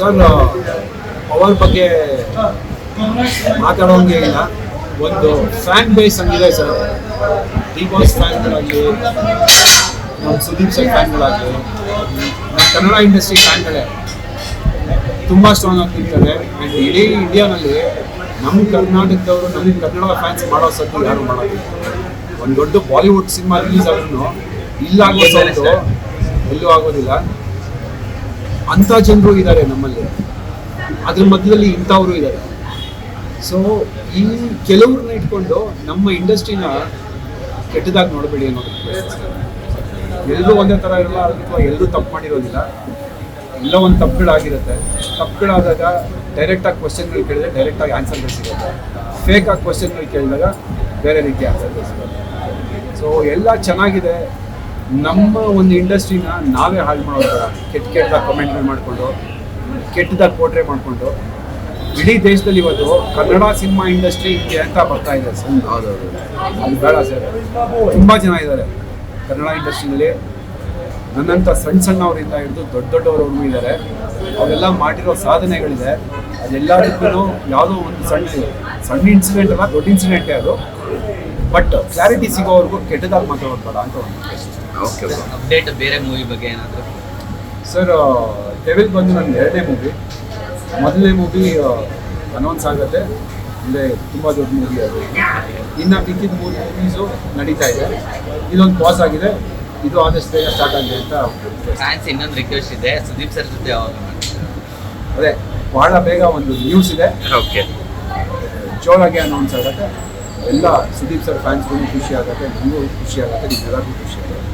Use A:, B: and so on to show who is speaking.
A: Sir power ಬಗ್ಗೆ ಮಾತಾಡೋಂಗೆ ಇಲ್ಲ ಒಂದು ಫ್ಯಾನ್ ಬೇಸ್ ಹಂಗಿದೆ ಸರ್. ಡಿ ಬಾಸ್ ಫ್ಯಾನ್ಗಳಾಗಲಿ ನಮ್ಮ ಸುದೀಪ್ ಸರ್ ಫ್ಯಾನ್ಗಳಾಗಲಿ ನಮ್ಮ ಕನ್ನಡ ಇಂಡಸ್ಟ್ರಿ ಫ್ಯಾನ್ಗಳೇ ತುಂಬ ಸ್ಟ್ರಾಂಗ್ ಆಗಿ ಆ್ಯಂಡ್ ಇಡೀ ಇಂಡಿಯಾನಲ್ಲಿ ನಮ್ಮ ಕರ್ನಾಟಕದವರು ನಮ್ಮ ಕನ್ನಡ ಫ್ಯಾನ್ಸ್ ಮಾಡೋ ಸದ್ದು ಯಾರು ಮಾಡೋದಿಲ್ಲ. ಒಂದು ದೊಡ್ಡ ಬಾಲಿವುಡ್ ಸಿನಿಮಾ ರಿಲೀಸ್ ಆದ್ರೂ ಇಲ್ಲಾಗೋ ಸೌಂಡು ಎಲ್ಲೂ ಆಗೋದಿಲ್ಲ. ಅಂಥ ಜನರು ಇದ್ದಾರೆ ನಮ್ಮಲ್ಲಿ. ಅದ್ರ ಮಧ್ಯದಲ್ಲಿ ಇಂಥವರು ಇದ್ದಾರೆ. ಸೊ ಈ ಕೆಲವ್ರನ್ನ ಇಟ್ಕೊಂಡು ನಮ್ಮ ಇಂಡಸ್ಟ್ರಿನ ಕೆಟ್ಟದಾಗಿ ನೋಡಬೇಡಿ ಅನ್ನೋದು ಎಲ್ಲರೂ ಒಂದೇ ಥರ ಇರಲ್ಲ, ಅಥವಾ ಎಲ್ಲರೂ ತಪ್ಪು ಮಾಡಿರೋದಿಲ್ಲ. ಎಲ್ಲ ಒಂದು ತಪ್ಪುಗಳಾಗಿರುತ್ತೆ. ತಪ್ಪುಗಳಾದಾಗ ಡೈರೆಕ್ಟಾಗಿ ಕ್ವಶನ್ಗಳು ಕೇಳಿದ್ರೆ ಡೈರೆಕ್ಟಾಗಿ ಆನ್ಸರ್ಗಳು ಸಿಗುತ್ತೆ. ಫೇಕಾಗಿ ಕ್ವಶನ್ಗಳು ಕೇಳಿದಾಗ ಬೇರೆ ರೀತಿ ಆನ್ಸರ್ಗಳು ಸಿಗುತ್ತೆ. ಸೊ ಎಲ್ಲ ಚೆನ್ನಾಗಿದೆ. ನಮ್ಮ ಒಂದು ಇಂಡಸ್ಟ್ರಿನ ನಾವೇ ಹಾಳು ಮಾಡೋದು. ಕೆಟ್ಟ ಕೆಟ್ಟದಾಗ ಕಮೆಂಟ್ಗಳು ಮಾಡಿಕೊಂಡು ಕೆಟ್ಟದಾಗ ಪೋಟ್ರೆ ಮಾಡಿಕೊಂಡು, ಇಡೀ ದೇಶದಲ್ಲಿ ಇವತ್ತು ಕನ್ನಡ ಸಿನಿಮಾ ಇಂಡಸ್ಟ್ರಿ ಇದೆ ಅಂತ ಬರ್ತಾ ಇದೆ ಸರ್. ಅದು ಬೇಡ ಸರ್. ತುಂಬ ಜನ ಇದ್ದಾರೆ ಕನ್ನಡ ಇಂಡಸ್ಟ್ರಿನಲ್ಲಿ. ನನ್ನಂಥ ಸಣ್ಣ ಸಣ್ಣವರಿಂದ ಹಿಡಿದು ದೊಡ್ಡ ದೊಡ್ಡವರವ್ರಿಗೂ ಇದ್ದಾರೆ. ಅವರೆಲ್ಲ ಮಾಡಿರೋ ಸಾಧನೆಗಳಿದೆ. ಅದೆಲ್ಲದಕ್ಕೂ ಯಾವುದೋ ಒಂದು ಸಣ್ಣ ಸಣ್ಣ ಇನ್ಸಿಡೆಂಟ್ ಅಲ್ಲ, ದೊಡ್ಡ ಇನ್ಸಿಡೆಂಟೇ ಅದು. ಬಟ್ ಕ್ಲಾರಿಟಿ ಸಿಗೋವರೆಗೂ ಕೆಟ್ಟದಾಗಿ ಮಾತಾಡೋದು ಬೇಡ ಅಂತ ಒಂದು
B: ಓಕೆ ಬ್ರೋ
C: ಅಪ್ಡೇಟ್ ಬೇರೆ ಮೂವಿ ಬಗ್ಗೆ ಏನಾದರೂ?
A: ಸರ್ ಡೆವಿಲ್ ಬಂದು ನನ್ನ ಎರಡನೇ ಮೂವಿ ಮೊದಲನೇ ಮೂವಿ ಅನೌನ್ಸ್ ಆಗುತ್ತೆ. ಅಂದರೆ ತುಂಬ ದೊಡ್ಡ ಮೂವಿ ಅದು. ಇನ್ನು ಮಿಕ್ಕಿದ ಮೂರು ಮೂವೀಸು ನಡೀತಾ ಇದೆ. ಇದೊಂದು ಪಾಸ್ ಆಗಿದೆ. ಇದು ಆದಷ್ಟು ಬೇಗ ಸ್ಟಾರ್ಟ್ ಆಗಿದೆ ಅಂತ
C: ಫ್ಯಾನ್ಸ್ ಇನ್ನೊಂದು ರಿಕ್ವೆಸ್ಟ್ ಇದೆ. ಸುದೀಪ್ ಸರ್ ಜೊತೆ?
A: ಅದೇ ಭಾಳ ಬೇಗ ಒಂದು ನ್ಯೂಸ್ ಇದೆ.
B: ಓಕೆ
A: ಜೋರಾಗಿ ಅನೌನ್ಸ್ ಆಗುತ್ತೆ. ಎಲ್ಲ ಸುದೀಪ್ ಸರ್ ಫ್ಯಾನ್ಸ್ಗೂ ಖುಷಿ ಆಗುತ್ತೆ. ನನಗೂ ಖುಷಿ ಆಗುತ್ತೆ. ನಿಮ್ಮೆಲ್ಲರಿಗೂ ಖುಷಿ ಆಗುತ್ತೆ.